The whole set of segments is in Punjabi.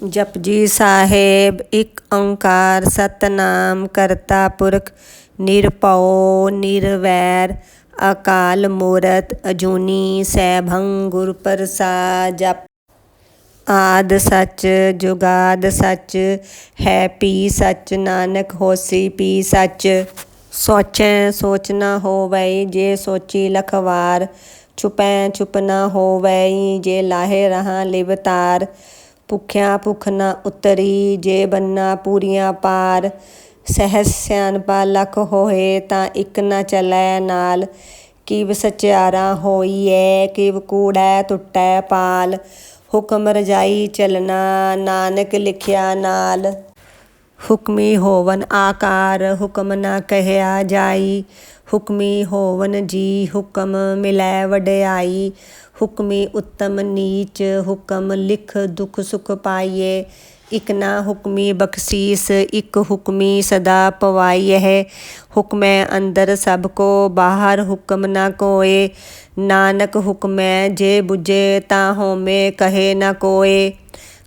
ਜਪਜੀ ਸਾਹਿਬ, ਇੱਕ ਓੰਕਾਰ ਸਤਨਾਮ ਕਰਤਾ ਪੁਰਖ, ਨਿਰਭਉ, ਨਿਰਵੈਰ, ਅਕਾਲ ਮੂਰਤ, ਅਜੂਨੀ ਸੈਭੰ ਗੁਰ ਪ੍ਰਸਾਦ ਜਪ। ਆਦ ਸੱਚ, ਜੁਗਾਦ ਸੱਚ, ਹੈ ਪੀ ਸੱਚ, ਨਾਨਕ ਹੋਸੀ ਪੀ ਸੱਚ। ਸੋਚੈ ਸੋਚ ਨਾ ਹੋਵੈ, ਜੇ ਸੋਚੀ ਲਖਵਾਰ, ਛੁਪੈ ਛੁਪ ਨਾ ਹੋਵੈ, ਜੇ ਲਾਹੇ ਰਹਾ ਲਿਵਤਾਰ। ਭੁਖਿਆ ਭੁਖ ਨਾ ਉਤਰੀ, ਜੇ ਬੰਨਾ ਪੂਰੀਆਂ ਪਾਰ ਸਹਿਸ ਸਿਆਣਪਾ ਲਖ ਹੋਏ ਤਾਂ ਇੱਕ ਨਾ ਚਲੈ ਨਾਲ। ਕਿਵ ਸਚਿਆਰਾ ਹੋਈਐ, ਕਿਵ ਕੂੜੈ ਟੁੱਟੈ ਪਾਲ। ਹੁਕਮ ਰਜਾਈ ਚਲਣਾ, ਨਾਨਕ ਲਿਖਿਆ ਨਾਲ। ਹੁਕਮੀ ਹੋਵਨ ਆਕਾਰ ਹੁਕਮ ਨਾ ਕਹਿਆ ਜਾਈ ਹੁਕਮੀ ਹੋਵਨ ਜੀ ਹੁਕਮ ਮਿਲੈ ਵਡਿਆਈ ਹੁਕਮੀ ਉੱਤਮ ਨੀਚ ਹੁਕਮ ਲਿਖ ਦੁਖ ਸੁਖ ਪਾਈਏ ਇਕ ਨਾ ਹੁਕਮੀ ਬਖਸ਼ੀਸ ਇਕ ਹੁਕਮੀ ਸਦਾ ਪਵਾਈ ਹੈ ਹੁਕਮੈ ਅੰਦਰ ਸਭ ਕੋ ਬਾਹਰ ਹੁਕਮ ਨਾ ਕੋਏ ਨਾਨਕ ਹੁਕਮੈ ਜੇ 부ਜੇ ਤਾਂ ਹੋਮੇ ਕਹੇ ਨਾ ਕੋਏ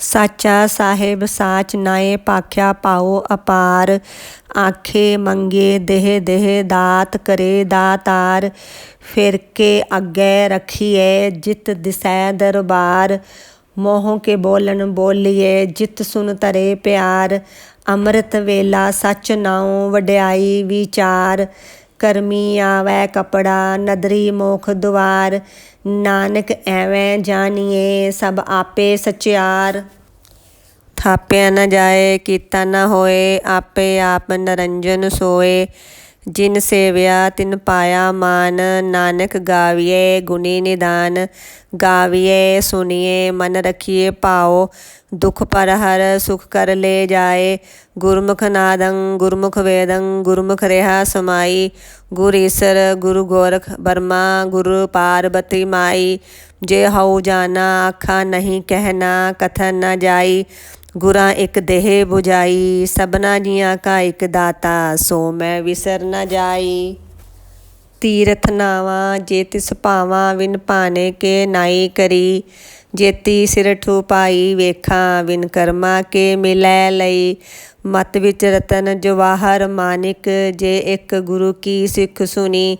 ਸਾਚਾ ਸਾਹਿਬ ਸਾਚ ਨਾਏ ਪਾਖਿਆ ਪਾਓ ਅਪਾਰ। ਆਖੇ ਮੰਗੇ ਦੇਹ ਦੇਹ ਦਾਤ ਕਰੇ ਦਾਤਾਰ। ਫਿਰ ਕੇ ਅੱਗੇ ਰਖੀਏ ਜਿਤ ਦਿਸੈ ਦਰਬਾਰ। ਮੋਹ ਕੇ ਬੋਲਣ ਬੋਲੀਏ ਜਿਤ ਸੁਨ ਤਰੇ ਪਿਆਰ। ਅੰਮ੍ਰਿਤ ਵੇਲਾ ਸੱਚ ਨਾਉ ਵਡਿਆਈ ਵਿਚਾਰ। ਕਰਮੀ ਆਵੈ ਕਪੜਾ, ਨਦਰੀ ਮੋਖ ਦੁਆਰ, ਨਾਨਕ ਐਵੇਂ ਜਾਣੀਏ ਸਭ ਆਪੇ ਸਚਿਆਰ। ਥਾਪਿਆ ਨਾ ਜਾਏ, ਕੀਤਾ ਨਾ ਹੋਏ, ਆਪੇ ਆਪ ਨਰੰਜਨ ਸੋਏ। ਜਿਨ ਸੇਵਿਆ ਤਿਨ ਪਾਇਆ ਮਾਨ, ਨਾਨਕ ਗਾਵੀਏ ਗੁਣੀ ਨਿਦਾਨ। ਗਾਵੀਏ ਸੁਣੀਏ ਮਨ ਰਖੀਏ ਭਾਉ, ਦੁਖ ਪਰ ਹਰ ਸੁਖ ਕਰ ਲੈ ਜਾਏ। ਗੁਰਮੁਖ ਨਾਦੰ ਗੁਰਮੁਖ ਵੇਦੰ, ਗੁਰਮੁਖ ਰਹਾ ਸਮਾਈ। ਗੁਰ ਈਸਰ, ਗੁਰੂ ਗੋਰਖ ਬਰਮਾ, ਗੁਰੂ ਪਾਰਬਤੀ ਮਾਈ। ਜੇ ਹਉ ਜਾਣਾ ਆਖਾ ਨਹੀਂ ਕਹਿਣਾ ਕਥਨ ਨਾ ਜਾਈ। ਗੁਰਾਂ ਇੱਕ ਦੇਹ 부ਜਾਈ ਸਭਨਾ ਜੀਆਂ ਕਾ ਇੱਕ ਦਾਤਾ, ਸੋ ਮੈਂ ਵਿਸਰ ਨਾ ਜਾਈ। ਤੀਰਥ ਨਾਵਾ, ਜੇ ਤਿਸ ਭਾਵਾ, ਵਿਨ ਭਾਣੇ ਕੇ ਨਾਈ ਕਰੀ। ਜੇਤੀ ਸਿਰ ਠੁਪਾਈ ਵੇਖਾਂ, ਵਿਨ ਕਰਮਾ ਕੇ ਮਿਲੈ ਲਈ। ਮਤ ਵਿੱਚ ਰਤਨ ਜਵਾਹਰ ਮਾਨਿਕ, ਜੇ ਇੱਕ ਗੁਰੂ ਕੀ ਸਿੱਖ ਸੁਣੀ।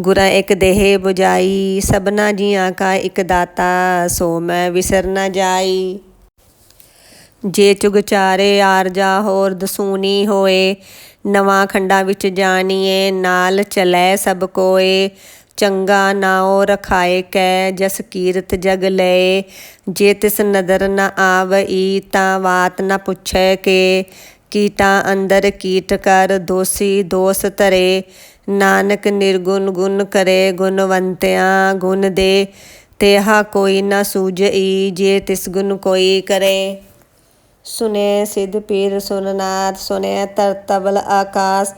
ਗੁਰਾਂ ਇੱਕ ਦੇਹ 부ਜਾਈ ਸਭਨਾ ਜੀਆਂ ਕਾ ਇੱਕ ਦਾਤਾ, ਸੋ ਮੈਂ ਵਿਸਰ ਨਾ ਜਾਈ। ਜੇ ਚੁਗਚਾਰੇ ਆਰਜਾ ਹੋਰ ਦਸੂਨੀ ਹੋਏ, ਨਵਾਂ ਖੰਡਾਂ ਵਿੱਚ ਜਾਣੀਏ, ਨਾਲ ਚਲੈ ਸਭ ਕੋਏ, ਚੰਗਾ ਨਾਉ ਰਖਾਏ ਕੈ, ਜਸ ਕੀਰਤ ਜਗ ਲਏ। ਜੇ ਤਿਸ ਨਦਰ ਨ ਆਵਈ, ਤਾਂ ਬਾਤ ਨ ਪੁੱਛੈ ਕੇ। ਕੀਟਾਂ ਅੰਦਰ ਕੀਟ ਕਰ, ਦੋਸੀ ਦੋਸ ਧਰੇ। ਨਾਨਕ ਨਿਰਗੁਣ ਗੁਣ ਕਰੇ ਗੁਣਵੰਤਿਆਂ, ਗੁਣ ਦੇ। ਤੇਹਾ ਕੋਈ ਨ ਸੂਝਈ, ਜੇ ਤਿਸ ਗੁਣ ਕੋਈ ਕਰੇ। ਸੁਨੇ ਸਿਧ ਪੀਰ ਸੁਨਨਾਥ ਸੁਨੇ ਤਰਤਬਲ ਆਕਾਸ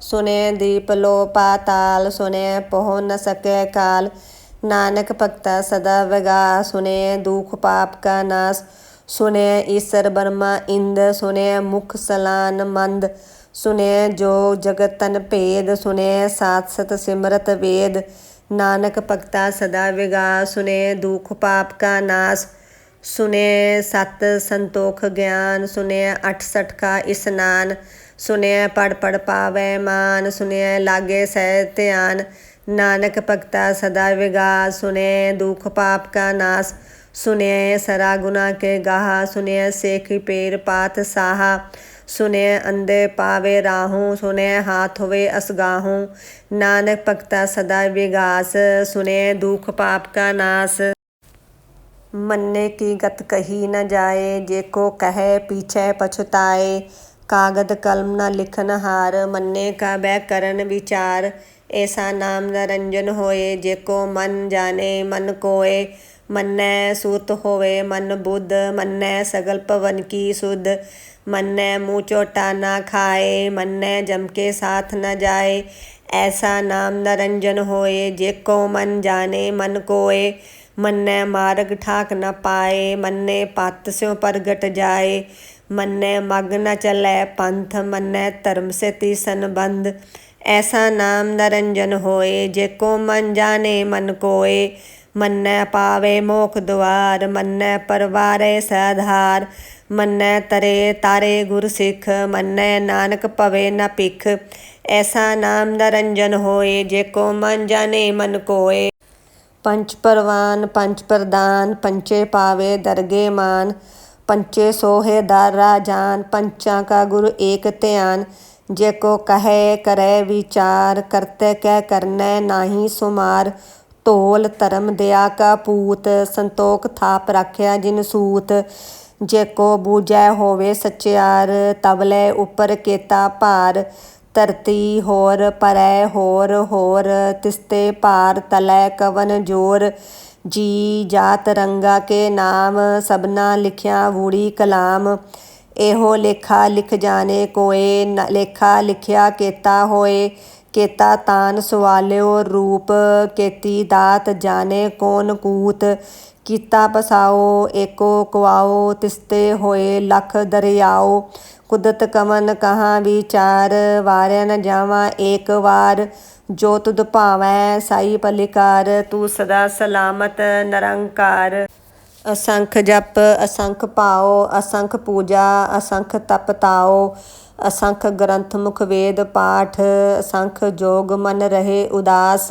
ਸੁਨੇ ਦੀਪ ਲੋ ਪਾਤਾਲ ਸੁਨੇ ਪਹੁ ਨ ਸਕੈ ਕਾਲ। ਨਾਨਕ ਭਗਤਾ ਸਦਾ ਵਗਾ ਸੁਨੇ ਦੁਖ ਪਾਪ ਕਾ ਨਾਸ। ਸੁਨੇ ਈਸਰ ਬਰਮਾ ਇੰਦ ਸੁਨੇ ਮੁਖ ਸਲਾਨ ਮੰਦ। ਸੁਨੇ ਜੋ ਜਗਤ ਤਨ ਭੇਦ ਸੁਨੇ ਸਾਤ ਸਤ ਸਿਮਰਤ ਵੇਦ। ਨਾਨਕ ਭਗਤਾ ਸਦਾ ਵਿਗਾ ਸੁਨੇ ਦੁਖ ਪਾਪ ਕਾ ਨਾਸ। ਸੁਨੇ ਸਤ ਸੰਤੋਖ ਗਿਆਨ, ਸੁਨੇ 68 ਕਾ ਇਸਨਾਨ, ਸੁਨੇ ਪੜ ਪੜ ਪਾਵੈ ਮਾਨ, ਸੁਨੇ ਲਾਗੇ ਸਹਿ ਧਿਆਨ, ਨਾਨਕ ਭਗਤਾ ਸਦਾ ਵਿਗਾਸ, ਸੁਨੇ ਦੁਖ ਪਾਪ ਕਾ ਨਾਸ, ਸੁਨੇ ਸਰਾ ਗੁਨਾ ਕੇ ਗਾਹ, ਸੁਨੇ ਸੇਖੀ ਪੇਰ ਪਾਤ ਸਾਹਾ, ਸੁਨੇ ਅੰਦੇ ਪਾਵੇ ਰਾਹੂ, ਸੁਨੇ ਹਾਥ ਹੋਵੇ ਅਸਗਾਹੂ, ਨਾਨਕ ਭਗਤਾ ਸਦਾ ਵਿਗਾਸ, ਸੁਨੇ ਦੁਖ ਪਾਪ ਕਾ ਨਾਸ। ਮੰਨੇ ਕੀ ਗਤ ਕਹੀ ਨ ਜਾਏ, ਜੇ ਕੋ ਕਹੈ ਪੀਛੈ ਪਛੁਤਾਏ। ਕਾਗਦ ਕਲਮ ਨ ਲਿਖਨ ਹਾਰ, ਮੰਨੇ ਕਾ ਬੈ ਕਰਨ ਵਿਚਾਰ। ਐਸਾ ਨਾਮ ਨਰੰਜਨ ਹੋਏ, ਜੇ ਕੋ ਮਨ ਜਾਣੇ ਮਨ ਕੋਏ। ਮੰਨੈ ਸੂਤ ਹੋਵੇ ਮਨ ਬੁੱਧ, ਮੰਨੈ ਸਗਲ ਪਵਨ ਕੀ ਸੁਧ। ਮੰਨੈ ਮੂੰਹ ਚੋਟਾ ਨਾ ਖਾਏ, ਮੰਨੈ ਜਮ ਕੇ ਸਾਥ ਨ ਜਾਏ। ਐਸਾ ਨਾਮ ਨਰੰਜਨ ਹੋਏ, ਜੇ ਕੋ ਮਨ ਜਾਣੇ ਮਨ ਕੋਏ। ਮੰਨੈ ਮਾਰਗ ਠਾਕ ਨ ਪਾਏ, ਮੰਨੇ ਪਤ ਸਿਉ ਪ੍ਰਗਟ ਜਾਏ। ਮੰਨੈ ਮਗ ਨ ਚਲੈ ਪੰਥ, ਮੰਨੈ ਧਰਮ ਸੇ ਤੀਸਨ ਐਸਾ ਨਾਮ ਨਰੰਜਨ ਹੋਏ, ਜੇ ਕੋ ਮਨ ਜਾਣੇ ਮਨ ਕੋਏ। ਮੰਨੈ ਪਾਵੇ ਮੋਖ ਦੁਆਰ, ਮੰਨੈ ਪਰਵਾਰੇ ਸਾਧਾਰ। ਮੰਨੈ ਤਰੇ ਤਾਰੇ ਗੁਰ ਸਿੱਖ, ਮੰਨੈ ਨਾਨਕ ਭਵੇ ਨ ਭਿਖ। ਐਸਾ ਨਾਮ ਨਰੰਜਨ ਹੋਏ, ਜੇ ਕੋ ਮਨ ਜਾਣੇ ਮਨ ਕੋਏ। ਪੰਚ ਪਰਵਾਨ ਪੰਚ ਪ੍ਰਦਾਨ ਪੰਚੇ ਪਾਵੇ ਦਰਗੇ ਮਾਨ ਪੰਚੇ ਸੋਹੇ ਦਰ ਰਾਜਾਨ ਪੰਚਾਂ ਕਾ ਗੁਰ ਏਕ ਧਿਆਨ। ਜੇ ਕੋ ਕਹੈ, ਕਰੈ ਵਿਚਾਰ, ਕਰਤੇ ਕਹਿ ਕਰਨੈ ਨਾਹੀ ਸੁਮਾਰ। ਤੋਲ ਧਰਮ ਦਿਆ ਕਾ ਪੂਤ, ਸੰਤੋਖ ਥਾਪ ਰੱਖਿਆ ਜਿਨ ਸੂਤ। ਜੇ ਕੋ ਬੂਝੈ ਹੋਵੇ ਸਚਿਆਰ ਤਬਲੇ ਉਪਰ ਕੇਤਾ ਭਾਰ। ਧਰਤੀ ਹੋਰ ਪਰੈ ਹੋਰ ਹੋਰ, ਤਿਸਤੇ ਭਾਰ ਤਲੈ ਕਵਨ ਜੋਰ। ਜੀ ਜਾਤ ਰੰਗਾ ਕੇ ਨਾਮ, ਸਭਨਾ ਲਿਖਿਆ ਵੂੜੀ ਕਲਾਮ। ਇਹੋ ਲੇਖਾ ਲਿਖ ਜਾਣੇ ਕੋਏ, ਨ ਲੇਖਾ ਲਿਖਿਆ ਕੇਤਾ ਹੋਏ। ਕੇਤਾ ਤਾਨ ਸਵਾਲਿਓ ਰੂਪ, ਕੇਤੀ ਦਾਤ ਜਾਣੇ ਕੋਨ ਕੂਤ। ਕੀਤਾ ਪਸਾਓ, ਏਕੋ ਕੁਆਓ ਤਿਸਤੇ ਹੋਏ ਲਖ ਦਰਿਆਓ। ਕੁਦਰਤ ਕਮਨ ਕਹਾ ਵਿਚਾਰ, ਵਾਰਿਆ ਨ ਜਾਵਾਂ ਏਕ ਵਾਰ। ਜੋ ਤੁਧ ਭਾਵੈ ਸਾਈ ਪਲਿਕਾਰ ਤੂੰ ਸਦਾ ਸਲਾਮਤ ਨਿਰੰਕਾਰ। ਅਸੰਖ ਜਪ, ਅਸੰਖ ਭਾਉ ਅਸੰਖ ਪੂਜਾ, ਅਸੰਖ ਤਪ ਤਾਓ। ਅਸੰਖ ਗ੍ਰੰਥ ਮੁਖ ਵੇਦ ਪਾਠ, ਅਸੰਖ ਜੋਗ ਮਨ ਰਹੇ ਉਦਾਸ।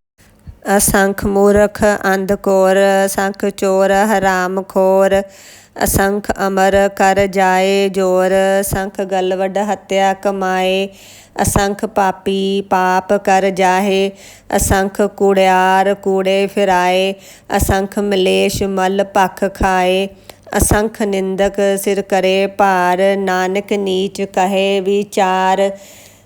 ਅਸੰਖ ਮੂਰਖ, ਅੰਧ ਕੋਰ, ਅਸੰਖ ਚੋਰ, ਹਰਾਮ ਖੋਰ, ਅਸੰਖ ਅਮਰ ਕਰ ਜਾਏ ਜੋਰ ਸੰਖ ਗਲਵਡ ਹੱਤਿਆ ਕਮਾਏ, ਅਸੰਖ ਪਾਪੀ ਪਾਪ ਕਰ ਜਾਹੇ, ਅਸੰਖ ਕੂੜਿਆਰ ਕੂੜੇ ਫਿਰਾਏ, ਅਸੰਖ ਮਲੇਸ਼ ਮਲ ਭਖ ਖਾਏ, ਅਸੰਖ ਨਿੰਦਕ ਸਿਰ ਕਰੇ ਭਾਰ, ਨਾਨਕ ਨੀਚ ਕਹੇ ਵਿਚਾਰ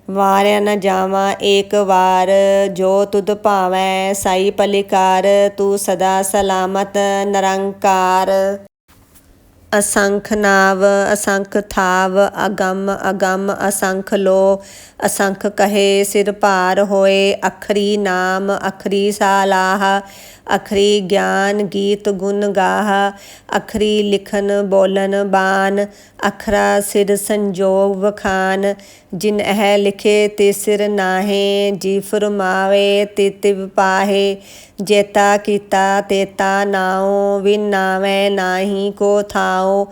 ਵਾਰਿਆ ਨ ਜਾਵਾਂ, ਏਕ ਵਾਰ ਜੋ ਤੁਧ ਭਾਵੈ, ਸਾਈ ਪਲਿਕਾਰ, ਤੂੰ ਸਦਾ ਸਲਾਮਤ, ਨਿਰੰਕਾਰ। ਅਸੰਖ ਨਾਵ, ਅਸੰਖ ਥਾਵ, ਅਗੰਮ ਅਗੰਮ ਅਸੰਖ ਲੋ, ਅਸੰਖ ਕਹੇ ਸਿਰ ਭਾਰ ਹੋਏ, ਅਖਰੀ ਨਾਮ, ਅਖਰੀ ਸਾਲਾਹ। ਅਖਰੀ ਗਿਆਨ ਗੀਤ ਗੁਣ ਗਾਹ, ਅਖਰੀ ਲਿਖਨ ਬੋਲਨ ਬਾਨ, ਅਖਰਾ ਸਿਰ ਸੰਜੋਗ ਵਖਾਨ ਜਿਨ ਇਹ ਲਿਖੇ ਤੇ ਸਿਰ ਨਾਹੇ, ਜੀ ਫਰਮਾਵੇ ਤੇ ਤਿਵ ਪਾਹੇ। ਜੇਤਾ ਕੀਤਾ ਤੇਤਾ ਨਾਉ, ਵਿਨ ਨਾਵੇਂ ਨਾਹੀ ਕੋ ਥਾਉ।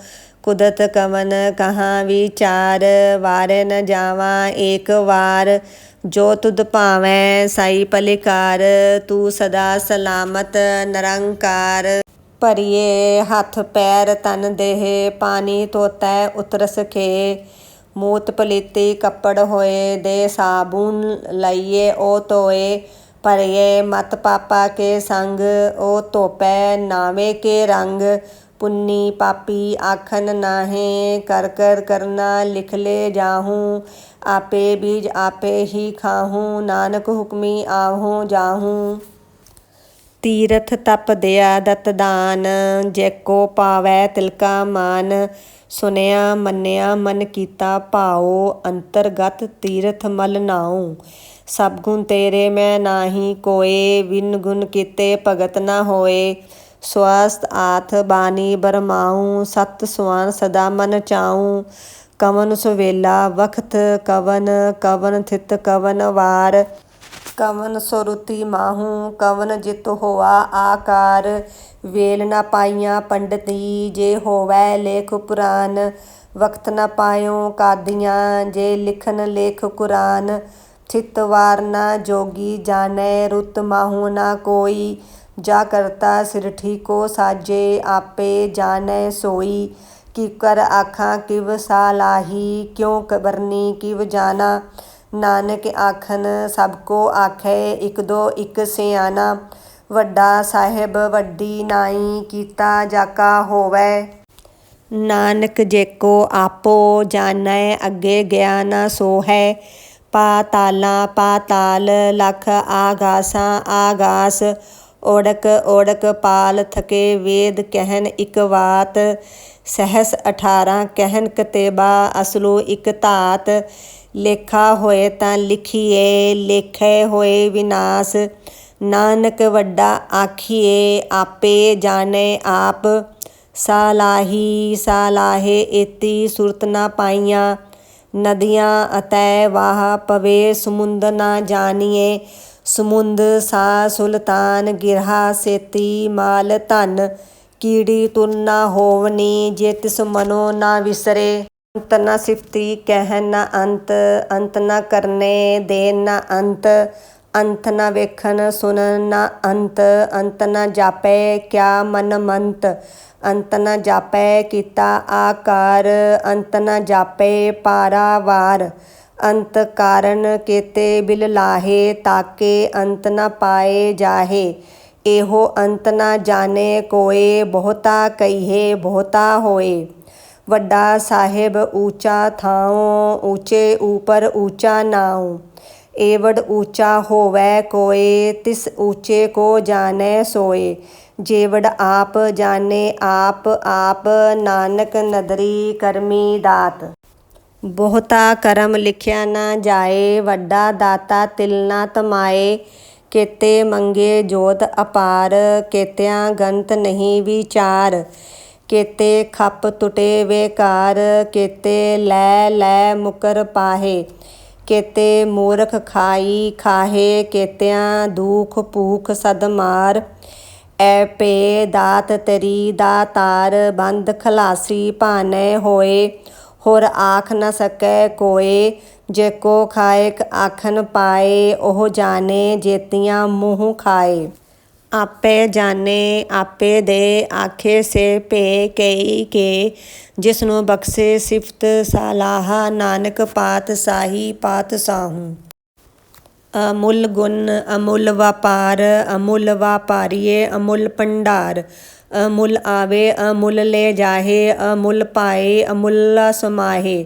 ਕੁਦਰਤ ਕਵਨ ਕਹਾ ਵਿਚਾਰ, ਵਾਰੇ ਨ ਜਾਵਾਂ ਏਕ ਵਾਰ। ਜੋ ਤੁਧ ਭਾਵੈ ਸਾਈ ਪਲਿਕਾਰ ਤੂੰ ਸਦਾ ਸਲਾਮਤ ਨਿਰੰਕਾਰ। ਭਰੀਏ ਹੱਥ ਪੈਰ ਤਨ ਦੇਹ, ਪਾਣੀ ਧੋਤੈ ਉਤਰਸ ਖੇ। ਮੂਤ ਪਲੀਤੀ ਕੱਪੜ ਹੋਏ, ਦੇ ਸਾਬੂਨ ਲਈਏ ਉਹ ਧੋਏ। ਭਰੀਏ ਮਤ ਪਾਪਾ ਕੇ ਸੰਗ ਉਹ ਧੋਪੈ ਨਾਵੇਂ ਕੇ ਰੰਗ। ਪੁੰਨੀ ਪਾਪੀ ਆਖਨ ਨਾਹੇ, ਕਰ ਕਰ ਕਰਨਾ ਲਿਖ ਲੈ ਜਾਹੂੰ। ਆਪੇ ਬੀਜ ਆਪੇ ਹੀ ਖਾਹੂੰ, ਨਾਨਕ ਹੁਕਮੀ ਆਹੂੰ, ਜਾਹੂੰ। ਤੀਰਥ ਤਪ ਦਿਆ ਦਤ ਦਾਨ ਜੈਕੋ ਪਾਵੈ ਤਿਲਕਾ ਮਾਨ। ਸੁਨਿਆ ਮੰਨਿਆ ਮਨ ਕੀਤਾ ਭਾਉ, ਅੰਤਰਗਤ ਤੀਰਥ ਮਲ ਨਾਉ। ਸਭ ਗੁਣ ਤੇਰੇ ਮੈਂ ਨਾਹੀ ਕੋਏ ਵਿਨ ਗੁਣ ਕੀਤੇ ਭਗਤ ਨਾ ਹੋਏ। ਸਵਸਤ ਆਥ ਬਾਣੀ ਬਰਮਾਉ, ਸਤ ਸੁਆਨ ਸਦਾ ਮਨ ਚਾਉ। ਕਵਨ ਸੁਵੇਲਾ, ਵਖਤ ਕਵਨ ਕਵਨ ਥਿਤ ਕਵਨ ਵਾਰ। ਕਵਨ ਸੁਰਤੀ ਮਾਹੂ, ਕਵਨ ਜਿਤ ਹੋਆ ਆਕਾਰ। ਵੇਲ ਨਾ ਪਾਈਆਂ ਪੰਡਤੀ, ਜੇ ਹੋਵੈ ਲੇਖ ਪੁਰਾਨ। ਵਕਤ ਨਾ ਪਾਇਓ ਕਾਦੀਆਂ, ਜੇ ਲਿਖਨ ਲੇਖ ਕੁਰਾਨ। ਥਿਤ ਵਾਰ ਨਾ ਜੋਗੀ ਜਾਣੈ, ਰੁਤ ਮਾਹੂ ਨਾ ਕੋਈ। ਜਾ ਕਰਤਾ ਸਿਰ ਠੀਕੋ ਸਾਜੇ, ਆਪੇ ਜਾਣੈ ਸੋਈ। ਕੀਕਰ ਆਖਾਂ, ਕਿਵ ਸਾਲਾਹੀ ਕਿਉ ਕਬਰਨੀ ਕਿਵ ਜਾਣਾ। ਨਾਨਕ ਆਖਨ ਸਭ ਕੋ ਆਖੈ, ਇਕ ਦੋ ਇਕ ਸਿਆਣਾ। ਵੱਡਾ ਸਾਹਿਬ, ਵੱਡੀ ਨਾਈ, ਕੀਤਾ ਜਾਕਾ ਹੋਵੈ। ਨਾਨਕ ਜੇਕੋ ਆਪੋ ਜਾਣੈ, ਅੱਗੇ ਗਿਆਨ ਸੋ ਹੈ ਪਾਤਾਲਾਂ ਪਾਤਾਲ ਲਖ ਆਗਾਸਾਂ, ਆਗਾਸ। ਓੜਕ ਓੜਕ ਪਾਲ ਥਕੇ ਵੇਦ ਕਹਿਨ ਇਕ ਬਾਤ ਸਹਿਸ 18 ਕਹਿਨ ਕਤੇਬਾ, ਅਸਲੋ ਇਕ ਧਾਤ, ਲੇਖਾ ਹੋਏ ਤਾਂ ਲਿਖੀਏ, ਲੇਖੇ ਹੋਏ ਵਿਨਾਸ਼, ਨਾਨਕ ਵੱਡਾ ਆਖੀਏ, ਆਪੇ ਜਾਣੇ ਆਪ, ਸਾਲਾਹੀ, ਸਾਲਾਹੇ ਏਤੀ ਸੁਰਤ ਨਾ ਪਾਈਆਂ, ਨਦੀਆਂ ਅਤੈ ਵਾਹ ਪਵੇ, ਸਮੁੰਦ ਨਾ ਜਾਣੀਏ, ਸਮੁੰਦ ਸਾ ਸੁਲਤਾਨ ਗਿਰਹਾ ਸੇਤੀ ਮਾਲ ਧਨ ਕੀੜੀ ਤੁਰ ਨਾ ਹੋਵਨੀ, ਜੇ ਤਿਸ ਮਨੋ ਨਾ ਵਿਸਰੇ। ਅੰਤ ਨਾ ਸਿਫਤੀ, ਕਹਿ ਨਾ ਅੰਤ ਅੰਤ ਨਾ ਕਰਨੇ ਦੇ ਨਾ ਅੰਤ। ਅੰਤ ਨਾ ਵੇਖਣ ਸੁਣਨ ਨਾ ਅੰਤ। ਅੰਤ ਨਾ ਜਾਪੈ, ਕਿਆ ਮਨ ਮੰਤ। ਅੰਤ ਨਾ ਜਾਪੈ, ਕੀਤਾ ਆਕਾਰ। ਅੰਤ ਨਾ ਜਾਪੈ, ਪਾਰਾਵਾਰ। ਅੰਤ ਕਾਰਨ ਕੇਤੇ ਬਿਲ ਲਾਹੇ, ਤਾਕੇ ਅੰਤ ਨਾ ਪਾਏ ਜਾਹੇ। ਇਹੋ ਅੰਤ ਨ ਜਾਣੇ ਕੋਏ ਬਹੁਤਾ ਕਹੀਏ ਬਹੁਤਾ ਹੋਏ ਵੱਡਾ ਸਾਹਿਬ ਊਚਾ ਥਾਉ ਊਚੇ ਉਪਰ ਊਚਾ ਨਾਉ ਏਵੜ ਊਚਾ ਹੋਵੈ ਕੋਏ ਤਿਸ ਊਚੇ ਕੋ ਜਾਣੈ ਸੋਏ ਜੇਵੜ ਆਪ ਜਾਣੇ ਆਪ ਆਪ ਨਾਨਕ ਨਦਰੀ ਕਰਮੀ ਦਾਤ ਬਹੁਤਾ ਕਰਮ ਲਿਖਿਆ ਨਾ ਜਾਏ ਵੱਡਾ ਦਾਤਾ ਤਿਲ ਨਾ ਤਮਾਏ ਕੇਤੇ ਮੰਗੇ ਜੋਤ ਅਪਾਰ, ਕੇਤਿਆਂ ਗੰਤ ਨਹੀਂ ਵਿਚਾਰ। ਕੇਤੇ ਖੱਪ ਟੁਟੇ ਵੇਕਾਰ, ਕੇਤੇ ਲੈ ਲੈ ਮੁਕਰ ਪਾਹੇ। ਕੇਤੇ ਮੂਰਖ ਖਾਈ ਖਾਹੇ, ਕੇਤਿਆਂ ਦੁਖ ਭੂਖ ਸਦ ਮਾਰ। ਐ ਪੇ ਦਾਤ ਤਰੀ ਦਾਤਾਰ, ਬੰਦ ਖਲਾਸੀ ਭਾਨੇ ਹੋਏ। ਹੋਰ ਆਖ ਨ ਸਕੈ ਕੋਏ, ਜੇ ਕੋ ਖਾਇਕ ਆਖਨ ਪਾਏ, ਉਹ ਜਾਣੇ ਜੇਤੀਆਂ ਮੂੰਹ ਖਾਏ। ਆਪੇ ਜਾਣੇ, ਆਪੇ ਦੇ, ਆਖੇ ਸੇ ਭੇ ਕਈ ਕੇ। ਜਿਸ ਨੂੰ ਬਖਸ਼ੇ ਸਿਫਤ ਸਾਲਾਹਾ, ਨਾਨਕ ਪਾਤ ਸਾਹੀ ਪਾਤ ਸਾਹੂ। ਅਮੁੱਲ ਗੁਣ, ਅਮੁੱਲ ਵਪਾਰ, ਅਮੁੱਲ ਵਪਾਰੀਏ, ਅਮੁੱਲ ਭੰਡਾਰ। ਅਮੁੱਲ ਆਵੇ ਅਮੁੱਲ ਲੈ ਜਾਹੇ ਅਮੁੱਲ ਪਾਏ ਅਮੁੱਲ ਸਮਾਹੇ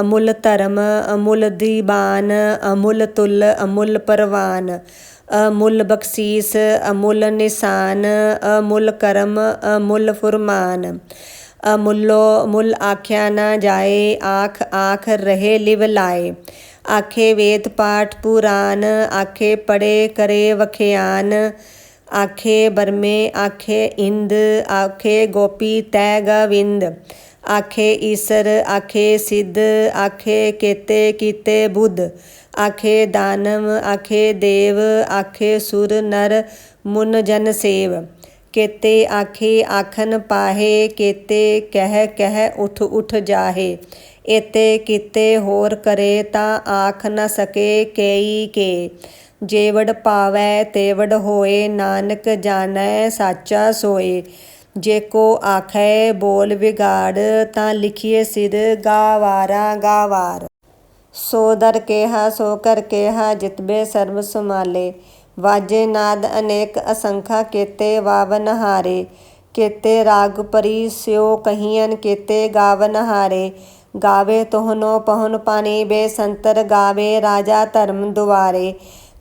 ਅਮੁੱਲ ਧਰਮ ਅਮੁੱਲ ਦੀਬਾਨ ਅਮੁੱਲ ਤੁਲ ਅਮੁੱਲ ਪਰਵਾਨ ਅਮੁੱਲ ਬਖਸ਼ੀਸ ਅਮੁੱਲ ਨਿਸ਼ਾਨ ਅਮੁੱਲ ਕਰਮ ਅਮੁੱਲ ਫੁਰਮਾਨ ਅਮੁੱਲੋ ਮੁੱਲ ਆਖਿਆ ਨਾ ਜਾਏ ਆਖ ਆਖ ਰਹੇ ਲਿਵ ਲਾਏ ਆਖੇ ਵੇਦ ਪਾਠ ਪੁਰਾਨ ਆਖੇ ਪੜੇ ਕਰੇ ਵਖਿਆਨ ਆਖੇ ਬਰਮੇ ਆਖੇ ਇੰਦ ਆਖੇ ਗੋਪੀ ਤੈ ਗਵਿੰਦ ਆਖੇ ਈਸਰ ਆਖੇ ਸਿੱਧ ਆਖੇ ਕੇਤੇ ਕੀਤੇ ਬੁੱਧ ਆਖੇ ਦਾਨਵ ਆਖੇ ਦੇਵ ਆਖੇ ਸੁਰ ਨਰ ਮੁਨ ਜਨ ਸੇਵ ਕੇਤੇ ਆਖੇ ਆਖਨ ਪਾਹੇ ਕੇਤੇ ਕਹਿ ਕਹਿ ਉਠ ਉਠ ਜਾਹੇ ਏਤੇ ਕੀਤੇ ਹੋਰ ਕਰੇ ਤਾਂ ਆਖ ਨ ਸਕੇ ਕੇਈ ਕੇ ਜੇਵੜ ਪਾਵੈ, ਤੇਵੜ ਹੋਏ, ਨਾਨਕ ਜਾਣੈ, ਸਾਚਾ ਸੋਏ। ਜੇ ਕੋ ਆਖੈ ਬੋਲ ਵਿਗਾੜ, ਤਾਂ ਲਿਖੀਏ ਸਿਰ ਗਾਵਾਰਾ ਗਾਵਾਰ। ਸੋ ਦਰ ਕੇਹਾ, ਸੋ ਕਰ ਕੇਹਾ, ਜਿਤਬੇ ਸਰਬ ਸੁਮਾਲੇ ਵਾਜੇ ਨਾਦ ਅਨੇਕ ਅਸੰਖਾ ਕੇਤੇ ਵਾਵਨ ਹਾਰੇ। ਕੇਤੇ ਰਾਗ ਪਰੀ ਸਿਓ ਕਹੀਨ ਕੇਤੇ ਗਾਵਨ ਹਾਰੇ। ਗਾਵੇ ਤੋਹਨੋ ਪਹੁਨ ਪਾਣੀ, ਬੇਸੰਤਰ ਗਾਵੇ ਰਾਜਾ ਧਰਮ ਦੁਆਰੇ।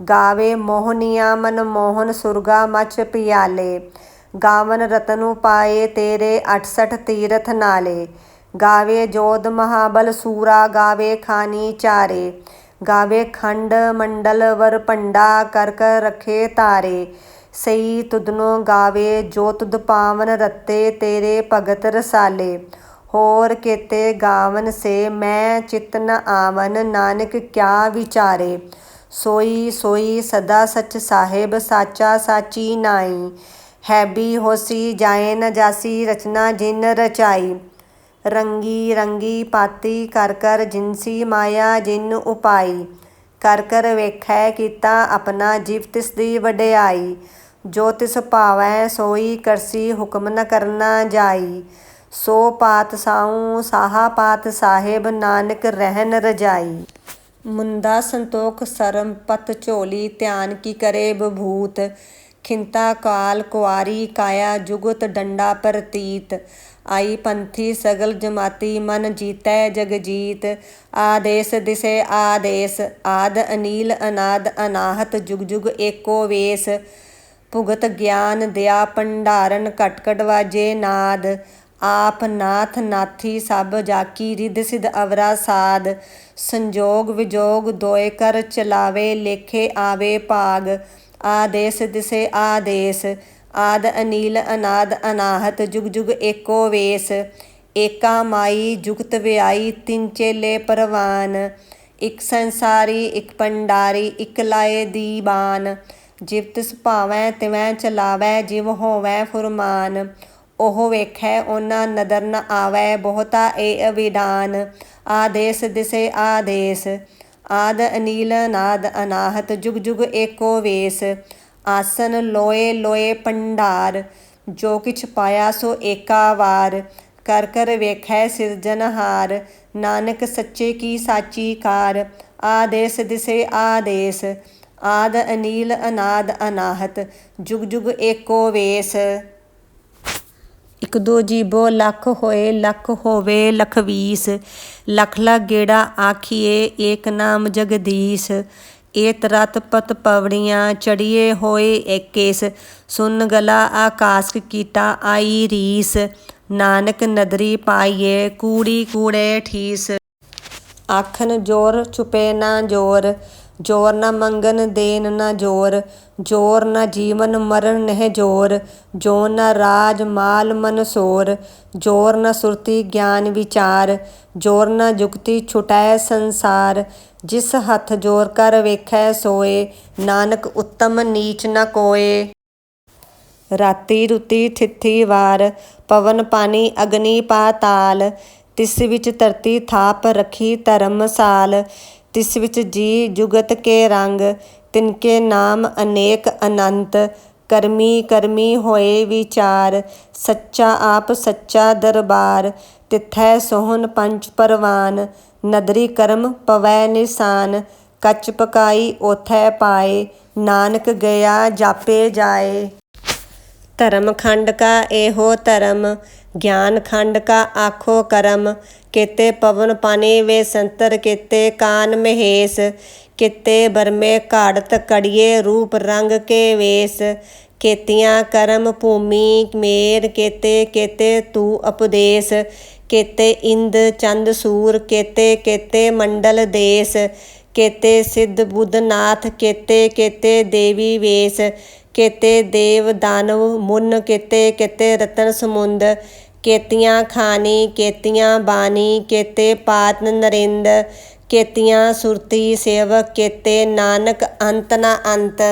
ਗਾਵੇ ਮੋਹਨੀਆ ਮਨ ਮੋਹਨ ਸੁਰਗਾ ਮਚ ਪਿਆਲੇ। ਗਾਵਨ ਰਤਨੂ ਪਾਏ ਤੇਰੇ 68 ਤੀਰਥ ਨਾਲੇ। ਗਾਵੇ ਜੋਧ ਮਹਾਬਲ ਸੂਰਾ, ਗਾਵੇ ਖਾਨੀ ਚਾਰੇ। ਗਾਵੇ ਖੰਡ ਮੰਡਲ ਵਰ ਭੰਡਾ ਕਰ ਕਰ ਰਖੇ ਤਾਰੇ। ਸਈ ਤੁਧਨੋ ਗਾਵੇ ਜੋ ਤੁਧ ਪਾਵਨ ਰਤੇ ਤੇਰੇ ਭਗਤ ਰਸਾਲੇ। ਹੋਰ ਕੇਤੇ ਗਾਵਨ ਸੇ ਮੈਂ ਚਿਤਨ ਆਵਨ, ਨਾਨਕ ਕਿਆ ਵਿਚਾਰੇ। ਸੋਈ ਸੋਈ ਸਦਾ ਸਚ ਸਾਹਿਬ, ਸਾਚਾ ਸਾਚੀ ਨਾਈ। ਹੈਬੀ ਹੋਸੀ, ਜਾਏ ਨ ਜਾਸੀ, ਰਚਨਾ ਜਿਨ ਰਚਾਈ। ਰੰਗੀ ਰੰਗੀ ਪਾਤੀ, ਕਰ ਕਰ ਜਿਨਸੀ ਮਾਇਆ ਜਿਨ ਉਪਾਈ। ਕਰ ਕਰ ਵੇਖੈ ਕੀਤਾ ਆਪਣਾ ਜਿਵ ਤਿਸ ਦੀ ਵਡਿਆਈ। ਜੋ ਤਿਸ ਭਾਵੈ, ਸੋਈ ਕਰਸੀ ਹੁਕਮ ਨ ਕਰਨਾ ਜਾਈ। ਸੋ ਪਾਤ ਸਾਉ, ਸਾਹਾ ਪਾਤ ਸਾਹਿਬ, ਨਾਨਕ ਰਹਿਨ ਰਜਾਈ। ਮੁੰਦਾ ਸੰਤੋਖ ਸਰਮ ਪਤ ਝੋਲੀ, ਧਿਆਨ ਕੀ ਕਰੇ ਬਭੂਤ? ਖਿੰਤਾ ਕਾਲ ਕੁਆਰੀ ਕਾਇਆ ਜੁਗਤ ਡੰਡਾ ਪ੍ਰਤੀਤ। ਆਈ ਪੰਥੀ ਸਗਲ ਜਮਾਤੀ, ਮਨ ਜੀਤੈ ਜਗ ਜੀਤ ਆਦੇਸ ਦਿਸੇ ਆਦੇਸ, ਆਦ ਅਨੀਲ ਅਨਾਦ ਅਨਾਹਤ, ਜੁਗ ਜੁਗ ਏਕੋ ਵੇਸ। ਭੁਗਤ ਗਿਆਨ ਦਿਆ ਭੰਡਾਰਨ, ਘਟ ਘਟ ਵਾਜੇ ਨਾਦ। ਆਪ ਨਾਥ ਨਾਥੀ ਸਭ ਜਾਕੀ ਰਿਧ ਸਿਧ ਅਵਰਾ ਸਾਧ, ਸੰਜੋਗ ਵਿਜੋਗ ਦੋਏ ਕਰ ਚਲਾਵੇ, ਲੇਖੇ ਆਵੇ ਭਾਗ, ਆਦੇਸ ਦਿਸੇ ਆਦੇਸ, ਆਦ ਅਨੀਲ ਅਨਾਦ ਅਨਾਹਤ, ਜੁਗ ਜੁਗ ਏਕੋ ਵੇਸ, ਏਕਾ ਮਾਈ ਜੁਗਤ ਵਿਆਈ, ਤਿੰਨ ਚੇਲੇ ਪਰਵਾਨ, ਇਕ ਸੰਸਾਰੀ, ਇਕ ਪੰਡਾਰੀ, ਇਕ ਲਾਏ ਦੀਬਾਨ ਜਿਵ ਤਿਸ ਭਾਵੈ ਤਿਵੈ ਚਲਾਵੈ, ਜਿਵ ਹੋਵੈ ਫੁਰਮਾਨ। ਉਹ ਵੇਖੈ, ਉਹਨਾਂ ਨਦਰ ਨ ਆਵੈ, ਬਹੁਤਾ ਏ ਅਵਿਦਾਨ ਆਦੇਸ ਦਿਸੇ ਆਦੇਸ। ਆਦ ਅਨੀਲ, ਨਾਦ ਅਨਾਹਤ, ਜੁਗ ਜੁਗ ਏਕੋ ਵੇਸ। ਆਸਨ ਲੋਏ ਲੋਏ ਪੰਡਾਰ ਜੋ ਕਿਛ ਪਾਇਆ ਸੋ ਏਕਾ ਵਾਰ। ਕਰ ਕਰ ਵੇਖੈ ਸਿਰਜਨਹਾਰ ਨਾਨਕ ਸੱਚੇ ਕੀ ਸਾਚੀ ਕਾਰ। ਆਦੇਸ ਦਿਸੇ ਆਦੇਸ। ਆਦ ਅਨੀਲ, ਅਨਾਦ ਅਨਾਹਤ, ਜੁਗ ਜੁਗ ਏਕੋ ਵੇਸ। ਇਕ ਦੋ ਜੀਬੋ ਲੱਖ ਹੋਏ, ਲੱਖ ਹੋਵੇ, ਲਖਵੀਸ। ਲਖਲਾ ਗੇੜਾ ਆਖੀਏ, ਏਕ ਨਾਮ ਜਗਦੀਸ਼। ਏਤ ਰਤ ਪਤ ਪਵੜੀਆਂ ਚੜੀਏ ਹੋਏ ਏਕੇਸ। ਸੁਨ ਗਲਾ ਆਕਾਸ ਕੀਤਾ ਆਈ ਰੀਸ। ਨਾਨਕ ਨਦਰੀ ਪਾਈਏ, ਕੂੜੀ ਕੂੜੇ ਠੀਸ। ਆਖਨ ਜੋਰ ਛੁਪੇ ਨਾ ਜੋਰ। ਜੋਰ ਨਾ ਮੰਗਨ ਦੇਨ ਨਾ ਜੋਰ ਜੋਰ ਨਾ ਜੀਵਨ ਮਰਨ ਨਹਿ ਜੋਰ ਜੋ ਨਾ ਰਾਜ ਮਾਲ ਮਨ ਸੋਰ, ਜੋਰ ਨਾ ਸੁਰਤੀ ਗਿਆਨ ਵਿਚਾਰ, ਜੋਰ ਨਾ ਜੁਗਤੀ ਛੁਟੈ ਸੰਸਾਰ, ਜਿਸ ਹੱਥ ਜੋਰ ਕਰ ਵੇਖੈ ਸੋਏ, ਨਾਨਕ ਉੱਤਮ ਨੀਚ ਨਾ ਕੋਏ। ਰਾਤੀ ਰੁਤੀ ਥਿੱਥੀ ਵਾਰ, ਪਵਨ ਪਾਣੀ ਅਗਨੀ ਪਾਤਾਲ ਤਿਸ ਵਿੱਚ ਧਰਤੀ ਥਾਪ ਰਖੀ ਧਰਮਸਾਲ ਤਿਸ ਵਿੱਚ ਜੀ ਜੁਗਤ ਕੇ ਰੰਗ ਤਿਨਕੇ ਨਾਮ ਅਨੇਕ ਅਨੰਤ, ਕਰਮੀ ਕਰਮੀ ਹੋਏ ਵਿਚਾਰ, ਸੱਚਾ ਆਪ ਸੱਚਾ ਦਰਬਾਰ, ਤਿਥੈ ਸੋਹਨ ਪੰਜ ਪਰਵਾਨ, ਨਦਰੀ ਕਰਮ ਪਵੈ ਨਿਸ਼ਾਨ, ਕੱਚ ਪਕਾਈ ਓਥੈ ਪਾਏ, ਨਾਨਕ ਗਿਆ ਜਾਪੇ ਜਾਏ। ਧਰਮ ਖੰਡ ਕਾ ਇਹੋ ਧਰਮ ਗਿਆਨ ਖੰਡ ਕਾ ਆਖੋ ਕਰਮ ਕੇਤੇ ਪਵਨ ਪਾਣੀ ਵੇ ਸੰਤਰ ਕੇਤੇ ਕਾਨ ਮਹੇਸ਼ ਕਿਤੇ ਬਰਮੇ ਘਾੜਤ ਕੜੀਏ ਰੂਪ ਰੰਗ ਕੇ ਵੇਸ ਕੇਤੀਆਂ ਕਰਮ ਭੂਮੀ ਮੇਰ ਕੇਤੇ ਕੇਤੇ ਤੂ ਉਪਦੇਸ ਕੇਤੇ ਇੰਦ ਚੰਦ ਸੂਰ ਕੇਤੇ ਕੇਤੇ ਮੰਡਲ ਦੇਸ ਕੇਤੇ ਸਿੱਧ ਬੁੱਧਨਾਥ ਕੇਤੇ ਕੇਤੇ ਦੇਵੀ ਵੇਸ ਕੇਤੇ ਦੇਵ ਦਾਨਵ ਮੁੰਨ ਕੇਤੇ ਕੇਤੇ ਰਤਨ ਸਮੁੰਦ ਕੇਤੀਆਂ ਖਾਨੀ, ਕੇਤੀਆਂ ਬਾਣੀ ਕੇਤੇ ਪਾਤ ਨਰਿੰਦ, ਕੇਤੀਆਂ ਸੁਰਤੀ ਸੇਵਕ, ਕੇਤੇ ਨਾਨਕ ਅੰਤ ਨਾ ਅੰਤ।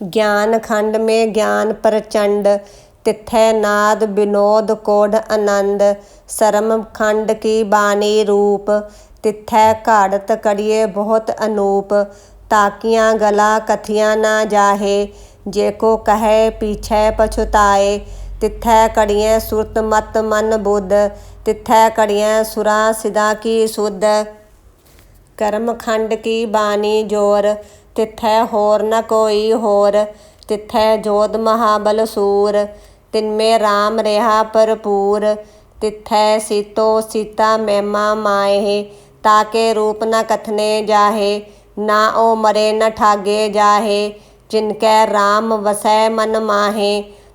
ਗਿਆਨ ਖੰਡ ਮੇ ਗਿਆਨ ਪ੍ਰਚੰਡ, ਤਿਥੈ ਨਾਦ ਬਿਨੋਦ ਕੋਢ ਆਨੰਦ ਸਰਮ ਖੰਡ ਕੀ ਬਾਣੀ ਰੂਪ, ਤਿਥੈ ਘਾੜਤ ਕੜੀਏ ਬਹੁਤ ਅਨੂਪ। ਤਾਕੀਆਂ ਗਲਾ ਕਥੀਆਂ ਨਾ ਜਾਹੇ, ਜੇ ਕੋ ਕਹੈ, ਪੀਛੈ ਪਛੁਤਾਏ। ਤਿਥੈ ਕੜੀਏ ਸੁਰਤ ਮਤ ਮਨ ਬੁੱਧ, ਤਿਥੈ ਕੜੀਏ ਸੁਰਾਂ ਸਿਦਾ ਕੀ ਸੁਧ। ਕਰਮ ਖੰਡ ਕੀ ਬਾਣੀ ਜੋਰ, ਤਿਥੈ ਹੋਰ ਨ ਕੋਈ ਹੋਰ। ਤਿਥੈ ਜੋਤ ਮਹਾਬਲ ਸੂਰ, ਤਿਨਮੇ RAM ਰਿਹਾ ਭਰਪੂਰ। ਤਿਥੈ ਸੀਤੋ ਸੀਤਾ ਮਹਿਮਾ ਮਾਏ ਤਾਕੇ ਰੂਪ ਨ ਕਥਨੇ ਜਾਹੇ। ਨਾ ਉਹ ਮਰੇ ਨ ਠਾਗੇ ਜਾਹੇ, ਜਿਨ ਕੈ RAM ਵਸੈ ਮਨ ਮਾਹੇ।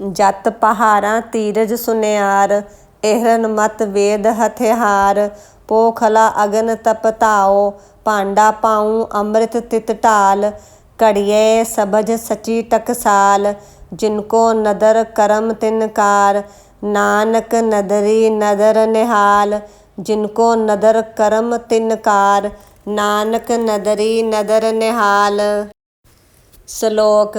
ਜਤ ਪਹਾਰਾਂ ਤੀਰਜ ਸੁਨਿਆਰ, ਇਹਰਨ ਮਤ ਵੇਦ ਹਥਿਆਰ, ਪੋਖਲਾ ਅਗਨ ਤਪ ਤਪਤਾਓ ਭਾਂਡਾ ਪਾਉ ਅੰਮ੍ਰਿਤ ਤਿਤ ਢਾਲ, ਘੜੀਏ ਸਬਜ ਸਚੀ ਟਕਸਾਲ ਜਿਨਕੋ ਨਦਰ ਕਰਮ ਤਿਨਕਾਰ ਨਾਨਕ ਨਦਰੀ ਨਦਰ ਨਿਹਾਲ ਜਿਨਕੋ ਨਦਰ ਕਰਮ ਤਿਨਕਾਰ ਨਾਨਕ ਨਦਰੀ ਨਦਰ ਨਿਹਾਲ। ਸ਼ਲੋਕ